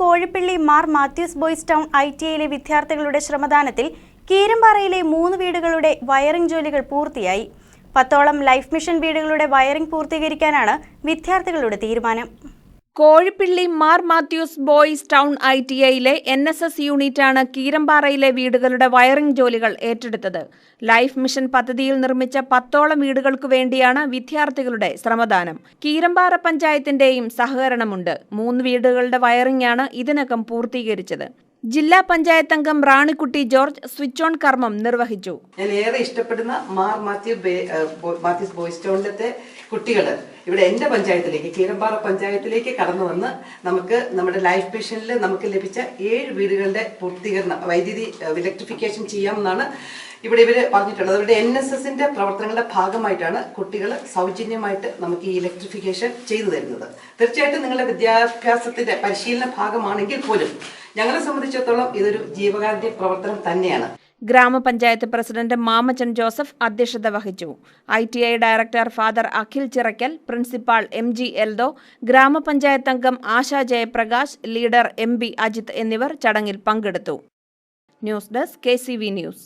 Kozhippally Mar Mathews boys town I T ഐയിലെ വിദ്യാർത്ഥികളുടെ ശ്രമദാനത്തിൽ കീരമ്പാറയിലെ മൂന്ന് വീടുകളുടെ വയറിംഗ് ജോലികൾ പൂർത്തിയായി. പത്തോളം ലൈഫ് മിഷൻ വീടുകളുടെ വയറിംഗ് പൂർത്തീകരിക്കാനാണ് വിദ്യാർത്ഥികളുടെ തീരുമാനം. Kozhippilly Mar Mathews boys town I T ഐയിലെ N S S യൂണിറ്റാണ് കീരമ്പാറയിലെ വീടുകളുടെ വയറിംഗ് ജോലികൾ ഏറ്റെടുത്തത്. ലൈഫ് മിഷൻ പദ്ധതിയിൽ നിർമ്മിച്ച പത്തോളം വീടുകൾക്ക് വേണ്ടിയാണ് വിദ്യാർത്ഥികളുടെ ശ്രമദാനം. കീരമ്പാറ പഞ്ചായത്തിന്റെയും സഹകരണമുണ്ട്. മൂന്ന് വീടുകളുടെ വയറിംഗാണ് ഇതിനകം പൂർത്തീകരിച്ചത്. ജില്ലാ പഞ്ചായത്ത് അംഗം റാണിക്കുട്ടി ജോർജ് സ്വിച്ച് ഓൺ കർമ്മം നിർവഹിച്ചു. ഞാൻ ഏറെ ഇഷ്ടപ്പെടുന്ന മാർ മാത്യു മാത്യൂസ് ബോയ്സ് ടൗണിലത്തെ കുട്ടികൾ ഇവിടെ എന്റെ പഞ്ചായത്തിലേക്ക് കീരമ്പാറ പഞ്ചായത്തിലേക്ക് കടന്നു വന്ന് നമുക്ക് നമ്മുടെ ലൈഫ് മിഷനിൽ നമുക്ക് ലഭിച്ച ഏഴ് വീടുകളുടെ പൂർത്തീകരണം വൈദ്യുതി ഇലക്ട്രിഫിക്കേഷൻ ചെയ്യാമെന്നാണ് ഇവിടെ ഇവർ പറഞ്ഞിട്ടുള്ളത്. അവരുടെ എൻ എസ് എസിന്റെ പ്രവർത്തനങ്ങളുടെ ഭാഗമായിട്ടാണ് കുട്ടികൾ സൗജന്യമായിട്ട് നമുക്ക് ഈ ഇലക്ട്രിഫിക്കേഷൻ ചെയ്തു തരുന്നത്. തീർച്ചയായിട്ടും നിങ്ങളുടെ വിദ്യാഭ്യാസത്തിന്റെ പരിശീലന ഭാഗമാണെങ്കിൽ പോലും ഞങ്ങളെ സംബന്ധിച്ചിടത്തോളം ഇതൊരു ജീവകാന്തി പ്രവർത്തനം തന്നെയാണ്. ഗ്രാമപഞ്ചായത്ത് പ്രസിഡന്റ് മാമച്ചൻ ജോസഫ് അധ്യക്ഷത വഹിച്ചു. I T I director father Akhil Chirackal principal M G Eldho ഗ്രാമപഞ്ചായത്ത് അംഗം Asha Jayaprakash leader M B Ajith എന്നിവർ ചടങ്ങിൽ പങ്കെടുത്തു. News desk K news.